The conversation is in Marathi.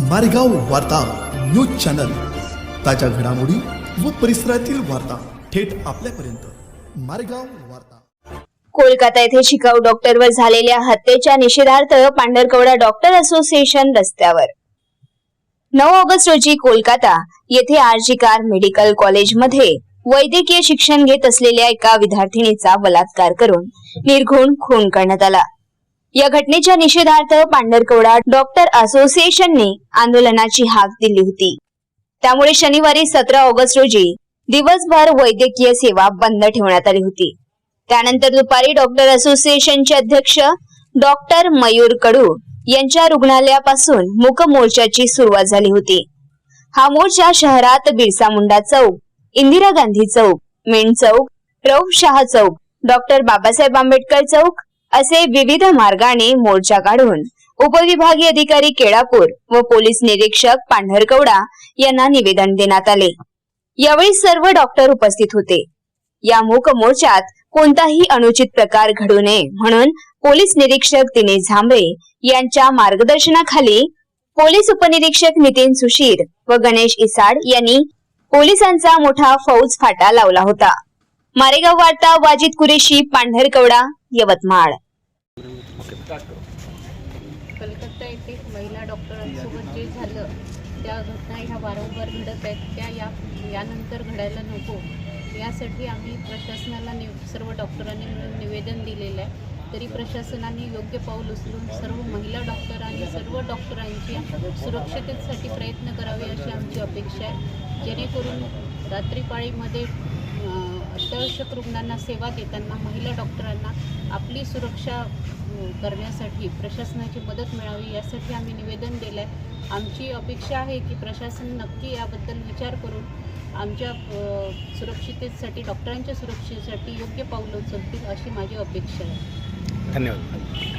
मारेगाव वार्ता न्यूज चॅनल. ताज्या घडामोडी व परिसरातील वार्ता थेट आपल्यापर्यंत. मारेगाव वार्ता. कोलकाता येथे शिकाऊ डॉक्टरवर झालेल्या हत्येच्या निषेधार्थ पांढरकवडा डॉक्टर असोसिएशन रस्त्यावर. नऊ ऑगस्ट रोजी कोलकाता येथे आरजी कार मेडिकल कॉलेजमध्ये वैद्यकीय शिक्षण घेत असलेल्या एका विद्यार्थिनीचा बलात्कार करून निर्घुण खून करण्यात आला. या घटनेच्या निषेधार्थ पांढरकवडा डॉक्टर असोसिएशनने आंदोलनाची हाक दिली होती. त्यामुळे शनिवारी सतरा ऑगस्ट रोजी दिवसभर वैद्यकीय सेवा बंद ठेवण्यात आली होती. त्यानंतर दुपारी डॉक्टर असोसिएशनचे अध्यक्ष डॉक्टर मयूर कडू यांच्या रुग्णालयापासून मूक मोर्चाची सुरुवात झाली होती. हा मोर्चा शहरात बिरसा मुंडा चौक इंदिरा गांधी चौक मेन चौक रौफ शाह चौक डॉक्टर बाबासाहेब आंबेडकर चौक असे विविध मार्गाने मोर्चा काढून उपविभागीय अधिकारी केळापूर व पोलीस निरीक्षक पांढरकवडा यांना निवेदन देण्यात आले. यावेळी सर्व डॉक्टर उपस्थित होते. या मूक मोर्चात कोणताही अनुचित प्रकार घडू नये म्हणून पोलीस निरीक्षक दिनेश झांबरे यांच्या मार्गदर्शनाखाली पोलीस उपनिरीक्षक नितीन सुशीर व गणेश इसाड यांनी पोलिसांचा मोठा फौज फाटा लावला होता. मारेगाव वार्ता वाजिद कुरेशी पांढरकवडा यवतमाळ. कलकत्ता येथे महिला डॉक्टरांसोबत जे झालं त्या घटना ह्या वारंवार घडत आहेत. त्या या यानंतर घडायला नको. यासाठी आम्ही प्रशासनाला नि सर्व डॉक्टरांनी मिळून निवेदन दिलेलं आहे. तरी प्रशासनाने योग्य पाऊल उचलून सर्व महिला डॉक्टर आणि सर्व डॉक्टरांच्या सुरक्षिततेसाठी प्रयत्न करावे अशी आमची अपेक्षा आहे. जेणेकरून रात्रीपाळीमध्ये आवश्यक रुग्णांना सेवा देताना महिला डॉक्टरांना आपली सुरक्षा करण्यासाठी प्रशासनाची मदत मिळावी यासाठी आम्ही निवेदन दिलं आहे आमची अपेक्षा आहे की प्रशासन नक्की याबद्दल विचार करून आमच्या सुरक्षिततेसाठी डॉक्टरांच्या सुरक्षेसाठी योग्य पाऊल उचलतील अशी माझी अपेक्षा आहे. धन्यवाद.